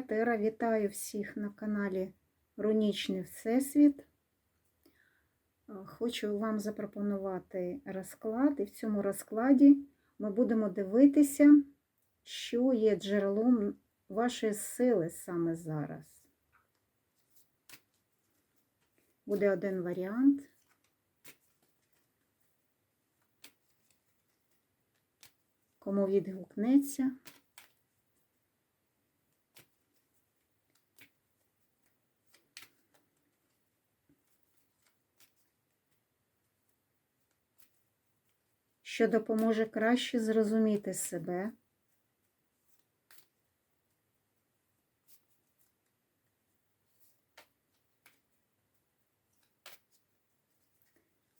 Тера, вітаю всіх на каналі Рунічний Всесвіт. Е, Хочу вам запропонувати розклад, і в цьому розкладі ми будемо дивитися, що є джерелом вашої сили саме зараз. Буде один варіант. Кому відгукнеться. Що допоможе краще зрозуміти себе,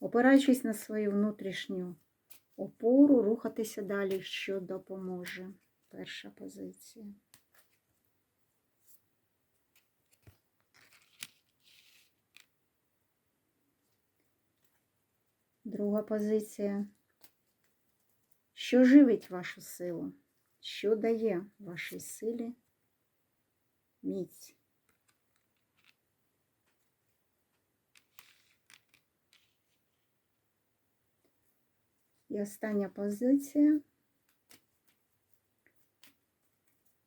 опираючись на свою внутрішню опору, рухатися далі, що допоможе. Перша позиція. Друга позиція. Що живить вашу силу? Що дає вашій силі міць? І остання позиція.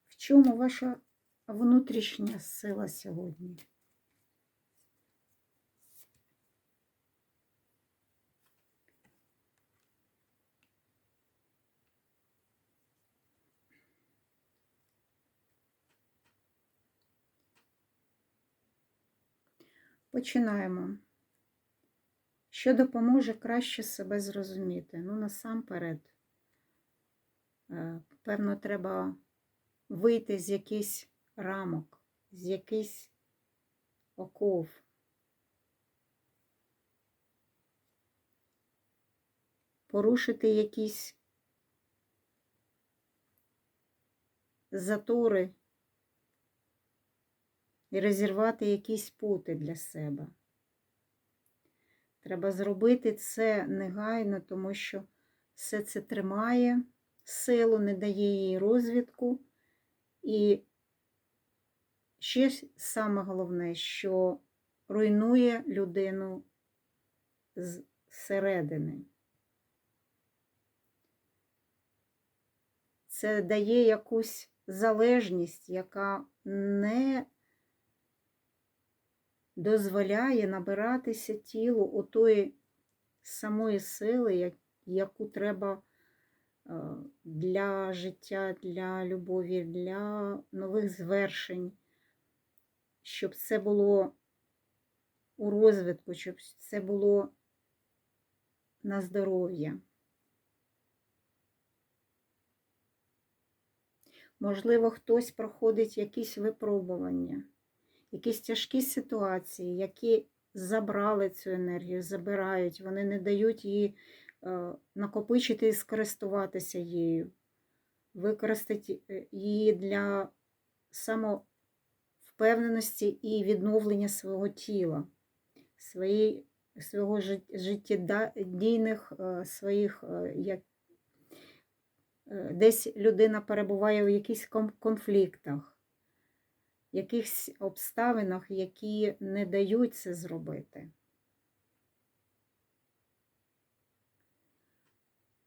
В чому ваша внутрішня сила сьогодні? Починаємо. Що допоможе краще себе зрозуміти? Ну, насамперед, е, певно, треба вийти з якихось рамок, з якихось оков. Порушити якісь затори і розірвати якісь пути для себе. Треба зробити це негайно, тому що все це тримає силу, не дає їй розвідку. І ще саме головне, що руйнує людину зсередини. Це дає якусь залежність, яка не дозволяє набиратися тілу отої самої сили, яку треба е, для життя, для любові, для нових звершень, щоб це було у розвитку, щоб це було на здоров'я. Можливо, хтось проходить якісь випробування якісь тяжкі ситуації, які забрали цю енергію, забирають, вони не дають її е, накопичити і скористуватися її, використати е, її для самовпевненості і відновлення свого тіла, свої, свого життєдійних е, своїх, як десь людина перебуває у якихось конфліктах якихось обставинах, які не дають це зробити.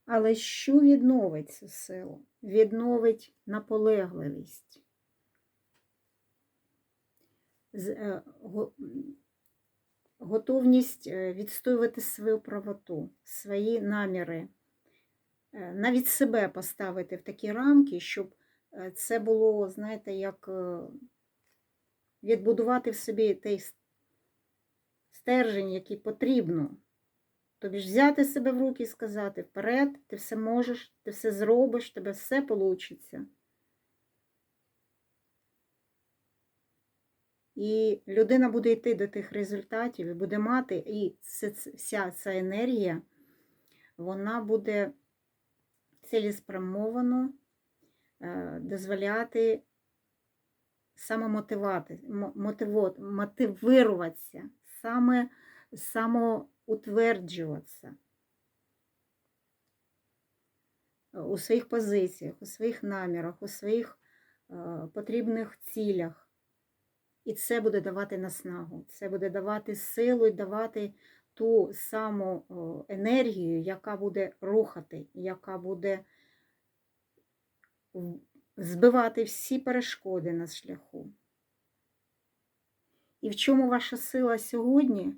Але що відновить цю силу? Відновить наполегливість, е, готовність е, відстоювати свою правоту, свої наміри, е, навіть себе поставити в такі рамки, щоб це було, знаєте, як відбудувати в собі той стержень, який потрібно. Тобі ж взяти себе в руки і сказати, вперед, ти все можеш, ти все зробиш, тебе все вийде. І людина буде йти до тих результатів і буде мати, і вся ця енергія, вона буде цілеспрямовано е, дозволяти самомотивати, мотивуватися, саме самоутверджуватися у своїх позиціях, у своїх намірах, у своїх е, потрібних цілях. І це буде давати наснагу, це буде давати силу і давати ту саму енергію, яка буде рухати, яка буде збивати всі перешкоди на шляху. І в чому ваша сила сьогодні?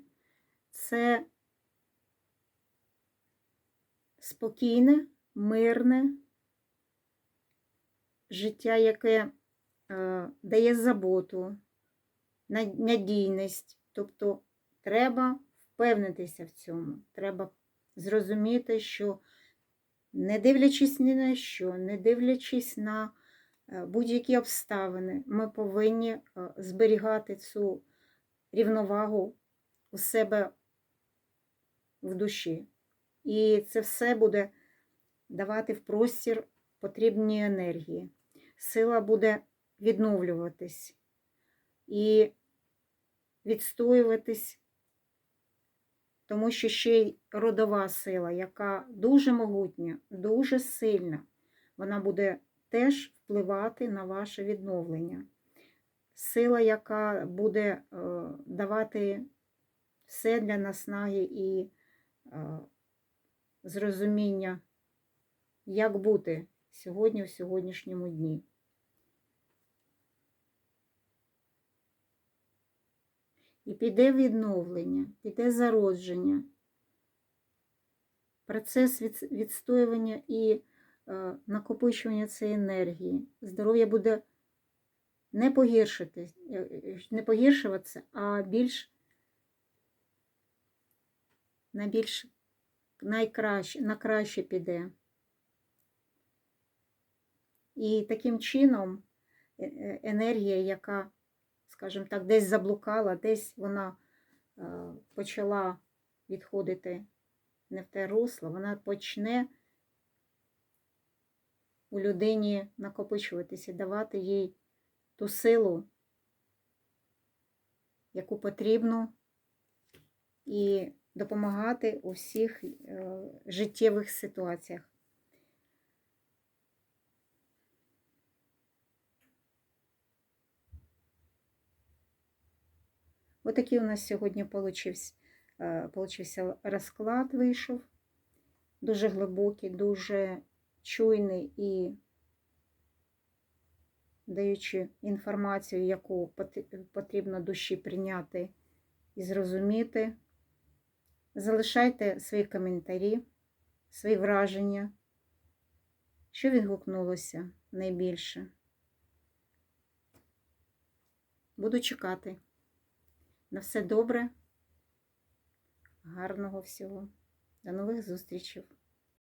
Це спокійне, мирне життя, яке е, дає заботу, надійність. Тобто треба впевнитися в цьому. Треба зрозуміти, що не дивлячись ні на що, не дивлячись на будь-які обставини, ми повинні е, зберігати цю рівновагу у себе в душі. І це все буде давати в простір потрібні енергії. Сила буде відновлюватись і відстоюватись, тому що ще й родова сила, яка дуже могутня, дуже сильна, вона буде теж впливати на ваше відновлення. Сила, яка буде е, давати все для наснаги і е, зрозуміння, як бути сьогодні в сьогоднішньому дні. І піде відновлення, піде зародження, процес від- відстоювання і накопичування цієї енергії. Здоров'я буде не погіршитись, е, е, не погіршуватися, а більш на більш найкраще, на краще піде. І таким чином е- е, енергія, яка, скажімо так, десь заблукала, десь вона е, почала відходити не в те русло, вона почне у людині накопичуватися, давати їй ту силу, яку потрібно, і допомагати у всіх е, життєвих ситуаціях. Отакий у нас сьогодні е, получився розклад вийшов. Дуже глибокий, дуже чуйний і даючи інформацію, яку потрібно душі прийняти і зрозуміти. Залишайте свої коментарі, свої враження, що відгукнулося найбільше. Буду чекати. На все добре, гарного всього. До нових зустрічей.